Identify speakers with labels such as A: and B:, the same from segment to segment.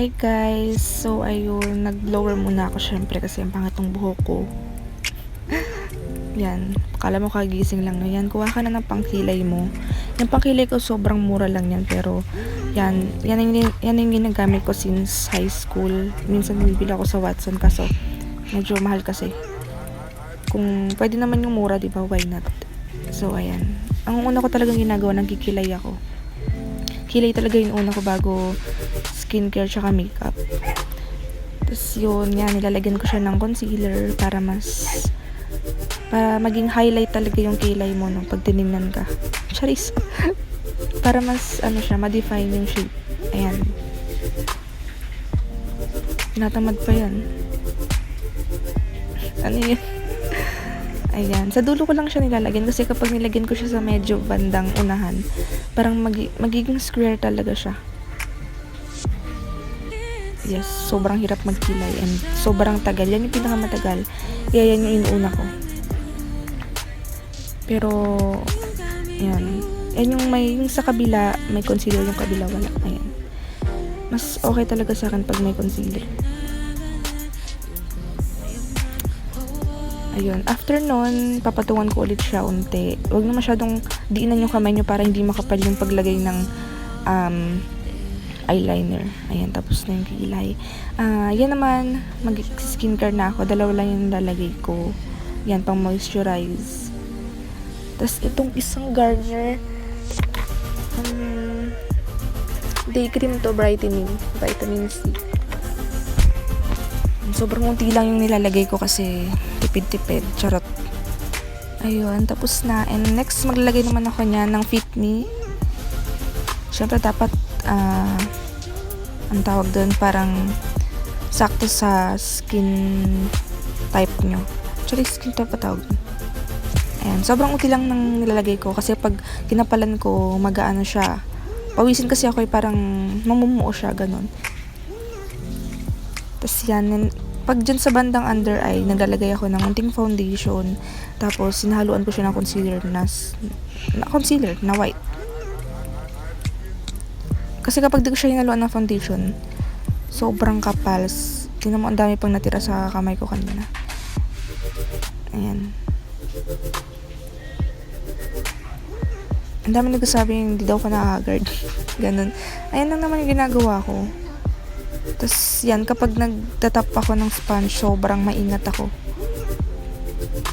A: Hi guys! So ayun, nag-blower muna ako syempre kasi ang pangat ng buhok ko. Yan, kala mo kagising lang na yan. Kuha ka na ng pangkilay mo. Yung pangkilay ko sobrang mura lang yan pero yan, yan yung, yan yung ginagamit ko since high school. Minsan bibili ako sa Watson kaso medyo mahal kasi. Kung pwede naman yung mura, di ba? Why not? So ayan. Ang una ko talagang ginagawa, nagkikilay ako. Kilay talaga yung una ko bago skincare tsaka makeup. Tapos yun, yan, nilalagyan ko siya ng concealer para mas para maging highlight talaga yung kilay mo no, pag tinignan ka. Charis. para mas, ano siya, ma-define yung shape. Ayan. Natamad pa yan. Ano yun? Ayan. Sa dulo ko lang siya nilalagyan kasi kapag nilagyan ko siya sa medyo bandang unahan, parang magi- magiging square talaga siya. Yes, sobrang hirap magkilay and sobrang tagal. Yan yung pinakamatagal. Kaya yan yung inuuna ko. Pero, yan. Yan yung may, yung sa kabila, may concealer yung kabila, wala. Ayan. Mas okay talaga sa akin pag may concealer. Ayun. After nun, papatungan ko ulit siya unti. Huwag na masyadong diinan yung kamay nyo para hindi makapal yung paglagay ng um, eyeliner. Ayan, tapos na yung kilay. Ah, yan naman, mag-skincare na ako. Dalawa lang yung lalagay ko. Yan, pang moisturize. Tapos itong isang Garnier, um, day cream to brightening. Vitamin C. Sobrang unti lang yung nilalagay ko kasi tipid-tipid. Charot. Ayun, tapos na. And next, maglalagay naman ako niya ng Fit Me. Siyempre, dapat, ah, ang tawag doon, parang sakto sa skin type nyo. Actually, skin type pa tawag doon. Ayan, sobrang unti lang ng nilalagay ko kasi pag kinapalan ko, mag-ano siya. Pawisin kasi ako eh, parang mamumuo siya, ganun. Tapos yan, pag dyan sa bandang under eye, naglalagay ako ng unting foundation. Tapos, sinahaluan ko siya ng concealer na, na concealer, na white. Kasi kapag di ko siya hinaluan ng foundation, sobrang kapal. Tingnan mo, ang dami pang natira sa kamay ko kanina. Ayan. Ang dami nagsasabi hindi daw ko nakagard. Ganun. Ayan lang naman yung ginagawa ko. Tapos yan, kapag nagtatap ako ng sponge, sobrang maingat ako.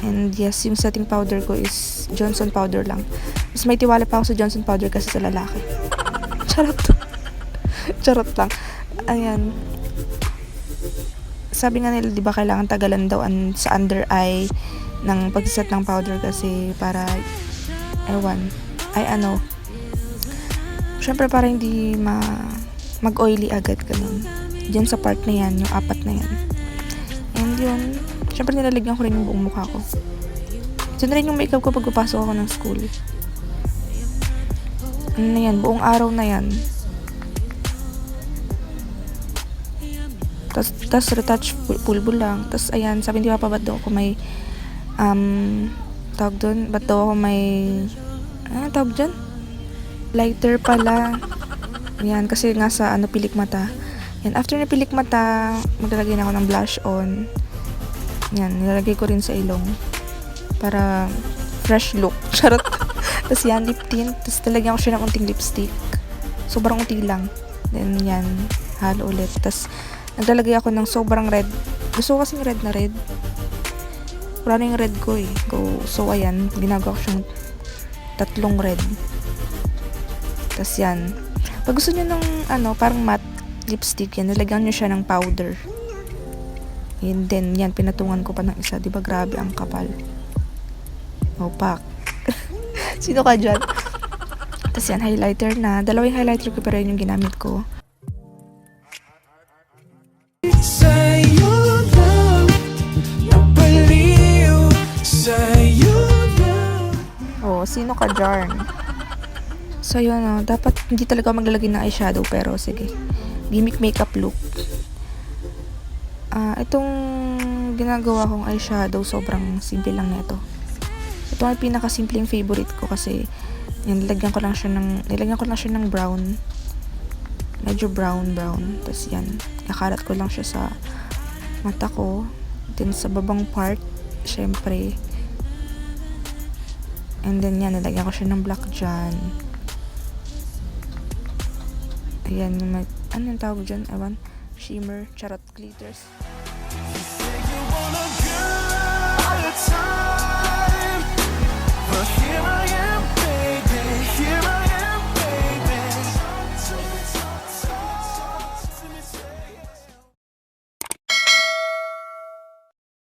A: And yes, yung setting powder ko is Johnson powder lang. Mas may tiwala pa ako sa Johnson powder kasi sa lalaki. Charot. Charot lang. Ayan. Sabi nga nila, di ba kailangan tagalan daw an, sa under eye ng pagsiset ng powder kasi para, ewan, ay ano, syempre para hindi ma, mag-oily agad ganun. Diyan sa part na yan, yung apat na yan. And yun, syempre nilalagyan ko rin yung buong mukha ko. Diyan rin yung makeup ko pag papasok ako ng school. Ano na yan, buong araw na yan. Tapos, tas retouch pul- pulbo lang. Tapos, ayan, sabi ni Papa, ba't daw ako may, um, tawag doon, ba't daw ako may, ano tawag dyan? Lighter pala. Yan, kasi nga sa, ano, pilik mata. Yan, after na pilik mata, maglalagay na ako ng blush on. Yan, nilalagay ko rin sa ilong. Para, fresh look. Charot. Tapos yan, lip tint. Tapos talagyan ko siya ng unting lipstick. Sobrang unti lang. Then, yan, halo ulit. Tapos, naglalagay ako ng sobrang red. Gusto ko kasing red na red. Wala na yung red ko eh. Go. So, ayan. Ginagawa ko siyang tatlong red. Tapos yan. Pag gusto nyo ng, ano, parang matte lipstick yan, nilagyan nyo siya ng powder. And then, yan, pinatungan ko pa ng isa. Di ba grabe ang kapal? Opak. Sino ka dyan? Tapos yan, highlighter na. Dalawang highlighter ko pero yun yung ginamit ko. Oh, sino ka dyan? So, yun, oh, dapat hindi talaga maglalagay ng eyeshadow, pero sige. Gimmick makeup look. Ah, itong ginagawa kong eyeshadow, sobrang simple lang nito. Ito ang pinakasimpleng favorite ko kasi yan, nilagyan ko lang siya ng, nilagyan ko lang siya ng brown. medyo brown brown. Tapos yan, kakalat ko lang siya sa mata ko. Then sa babang part, syempre. And then yan, nilagyan ko siya ng black dyan. Ayan, mag, ano yung tawag dyan? Ewan, shimmer, charot glitters.